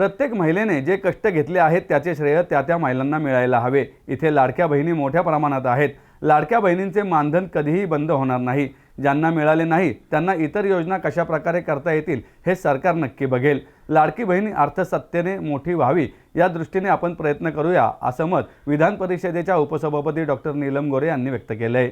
प्रत्येक महिलेने जे कष्ट घेतले आहेत त्याचे श्रेय त्या त्या महिलांना मिळायला हवे. इथे लाडक्या बहिणी मोठ्या प्रमाणात आहेत. लाडक्या बहिणींचे मानधन कधीही बंद होणार नाही. ज्यांना मिळाले नाही त्यांना इतर योजना कशा प्रकारे करता येतील हे सरकार नक्की बघेल. लाडकी बहिणी अर्थसत्तेने मोठी व्हावी या दृष्टीने आपण प्रयत्न करूया असं मत विधान परिषदेच्या उपसभापती डॉक्टर नीलम गोरे यांनी व्यक्त केलं आहे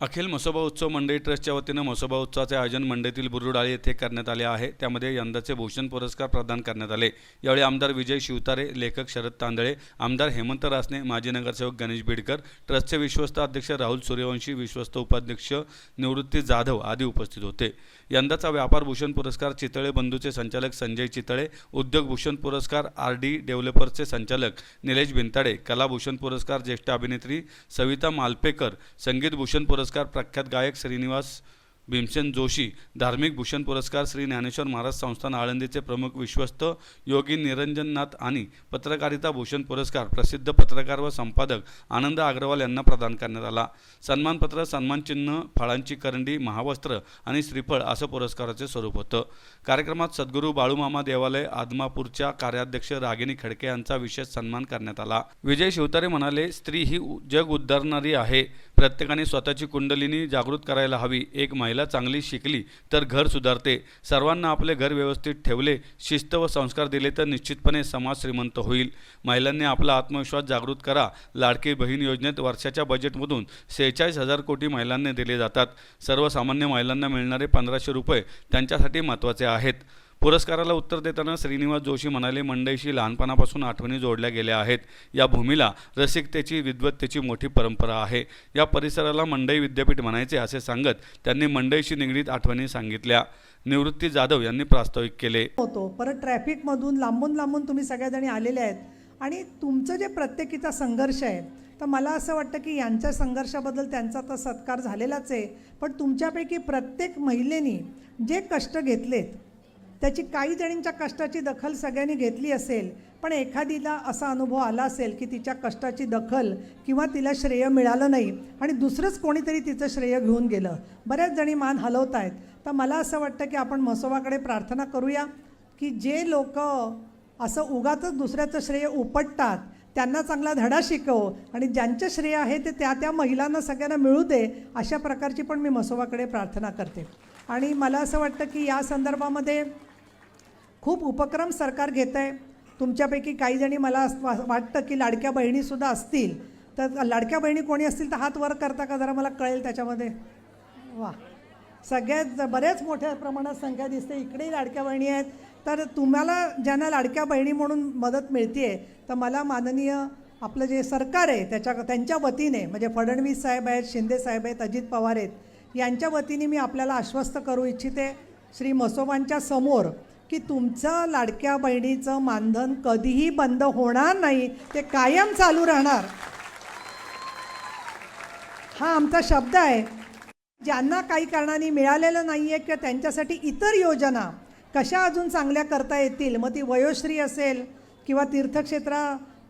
अखिल म्हसोबा उत्सव मंडई ट्रस्टच्या वतीनं म्हसोबा उत्सवाचे आयोजन मंडईतील बुरुडाळी येथे करण्यात आले आहे. त्यामध्ये यंदाचे भूषण पुरस्कार प्रदान करण्यात आले. यावेळी आमदार विजय शिवतारे लेखक शरद तांदळे आमदार हेमंत रासने माजी नगरसेवक गणेश बिडकर ट्रस्टचे विश्वस्त अध्यक्ष राहुल सूर्यवंशी विश्वस्त उपाध्यक्ष निवृत्ती जाधव आदी उपस्थित होते. यंदाचा व्यापार भूषण पुरस्कार चितळे बंधूचे संचालक संजय चितळे उद्योग भूषण पुरस्कार आर डी डेव्हलपर्सचे संचालक निलेश भिंताडे कलाभूषण पुरस्कार ज्येष्ठ अभिनेत्री सविता मालपेकर संगीत भूषण पुरस्कार प्रख्यात गायक श्रीनिवास भीमसेन जोशी धार्मिक भूषण पुरस्कार श्री ज्ञानेश्वर महाराज संस्थान आळंदीचे प्रमुख विश्वस्त योगी निरंजननाथ आणि पत्रकारिता भूषण पुरस्कार प्रसिद्ध पत्रकार व संपादक आनंद अग्रवाल यांना प्रदान करण्यात आला. सन्मानपत्र सन्मानचिन्ह फळांची करंडी महावस्त्र आणि श्रीफळ असं पुरस्काराचे स्वरूप होतं. कार्यक्रमात सद्गुरू बाळूमामा देवालय आदमापूरच्या कार्याध्यक्ष रागिनी खडके यांचा विशेष सन्मान करण्यात आला. विजय शिवतारे म्हणाले स्त्री ही जग उद्धारणारी आहे. प्रत्येकाने स्वतःची कुंडलिनी जागृत करायला हवी. एक महिला चांगली शिकली तर घर सुधारते. सर्वांना आपले घर व्यवस्थित ठेवले शिस्त व संस्कार दिले तर निश्चितपणे समाज श्रीमंत होईल. महिलांनी आपला आत्मविश्वास जागृत करा. लाडकी बहीण योजनेत वर्षाच्या बजेटमधून सेहेचाळीस हजार कोटी महिलांना दिले जातात. सर्वसामान्य महिलांना मिळणारे पंधराशे रुपये त्यांच्यासाठी महत्त्वाचे आहेत. पुरस्काराला उत्तर देताना श्रीनिवास जोशी म्हणाले मंडईशी लहानपणापासून आठवणी जोडल्या गेल्या आहेत. या भूमीला रसिकतेची विद्वत्तेची मोठी परंपरा आहे. या परिसराला मंडई विद्यापीठ म्हणायचे असे सांगत त्यांनी मंडईशी निगडीत आठवणी सांगितल्या. निवृत्ती जाधव यांनी प्रास्ताविक केले. होतो. परत ट्रॅफिकमधून लांबून लांबून तुम्ही सगळ्याजणी आलेले आहेत आणि तुमचं जे प्रत्येकीचा संघर्ष आहे तर मला असं वाटतं की यांच्या संघर्षाबद्दल त्यांचा तर सत्कार झालेलाच आहे. पण तुमच्यापैकी प्रत्येक महिलेनी जे कष्ट घेतलेत त्याची काही जणींच्या कष्टाची दखल सगळ्यांनी घेतली असेल पण एखादीला असा अनुभव आला असेल की तिच्या कष्टाची दखल किंवा तिला श्रेय मिळालं नाही आणि दुसरंच कोणीतरी तिचं श्रेय घेऊन गेलं. बऱ्याच जणी मान हलवत आहेत. तर मला असं वाटतं की आपण म्हसोबाकडे प्रार्थना करूया की जे लोक असं उगाच दुसऱ्याचं श्रेय उपटतात त्यांना चांगला धडा शिकव आणि ज्यांचं श्रेय आहे ते त्या त्या महिलांना सगळ्यांना मिळू दे अशा प्रकारची पण मी म्हसोबाकडे प्रार्थना करते. आणि मला असं वाटतं की या संदर्भामध्ये खूप उपक्रम सरकार घेत आहे तुमच्यापैकी काही जणी मला असं वा- वाटतं की लाडक्या बहिणीसुद्धा असतील. तर लाडक्या बहिणी कोणी असतील तर हात वर करता का? जरा मला कळेल त्याच्यामध्ये. वा. सगळ्यात बऱ्याच मोठ्या प्रमाणात संख्या दिसते. इकडेही लाडक्या बहिणी आहेत. तर तुम्हाला ज्यांना लाडक्या बहिणी म्हणून मदत मिळते तर मला माननीय आपलं जे सरकार आहे त्याच्या त्यांच्या वतीने म्हणजे फडणवीस साहेब आहेत शिंदे साहेब आहेत अजित पवार आहेत यांच्या वतीने मी आपल्याला आश्वस्त करू इच्छिते. श्री मसोबांच्या समोर की तुमचं लाडक्या बहिणीचं मानधन कधीही बंद होणार नाही ते कायम चालू राहणार. हा आमचा शब्द आहे. ज्यांना काही कारणाने मिळालेलं नाही आहे किंवा त्यांच्यासाठी इतर योजना कशा अजून चांगल्या करता येतील मग ती वयोश्री असेल किंवा तीर्थक्षेत्र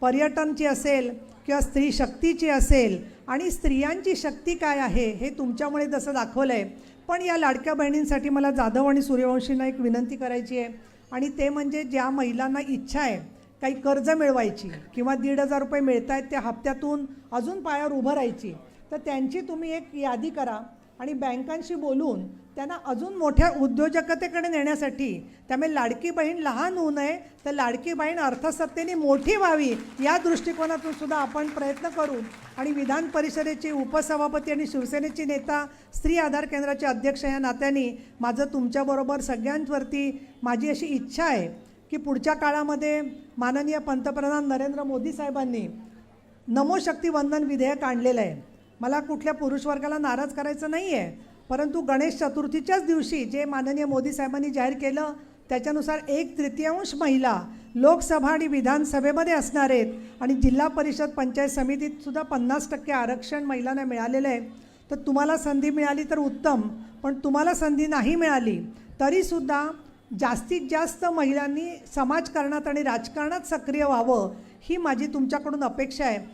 पर्यटनची असेल किंवा स्त्री शक्तीची असेल आणि स्त्रियांची शक्ती काय आहे हे तुमच्यामुळे जसं दाखवलं आहे पण या लाडक्या बहिणींसाठी मला जाधव आणि सूर्यवंशींना एक विनंती करायची आहे. आणि ते म्हणजे ज्या महिलांना इच्छा आहे काही कर्ज मिळवायची किंवा दीड हजार रुपये मिळत आहेत त्या हप्त्यातून अजून पायावर उभं राहायची. तर त्यांची तुम्ही एक यादी करा. आणि बँकांशी बोलून त्यांना अजून मोठ्या उद्योजकतेकडे नेण्यासाठी त्यामुळे लाडकी बहीण लहान होऊ नये तर लाडकी बहीण अर्थसत्तेने मोठी व्हावी या दृष्टिकोनातून सुद्धा आपण प्रयत्न करू. आणि विधान परिषदेचे उपसभापती आणि शिवसेनेचे नेता स्त्री आधार केंद्राचे अध्यक्ष या नात्याने माझं तुमच्याबरोबर सगळ्यांवरती माझी अशी इच्छा आहे की पुढच्या काळामध्ये माननीय पंतप्रधान नरेंद्र मोदी साहेबांनी नमोशक्ती वंदन विधेयक आणलेलं आहे. मला कुठल्या पुरुष वर्गाला नाराज करायचं नाही आहे परंतु गणेश चतुर्थीच्याच दिवशी जे माननीय मोदी साहेबांनी जाहीर केलं त्याच्यानुसार एक तृतीयांश महिला लोकसभा आणि विधानसभेमध्ये असणार आहेत. आणि जिल्हा परिषद पंचायत समितीत सुद्धा पन्नास टक्के आरक्षण महिलांना मिळालेलं आहे. तर तुम्हाला संधी मिळाली तर उत्तम पण तुम्हाला संधी नाही मिळाली तरीसुद्धा जास्तीत जास्त महिलांनी समाजकारणात आणि राजकारणात सक्रिय व्हावं ही माझी तुमच्याकडून अपेक्षा आहे.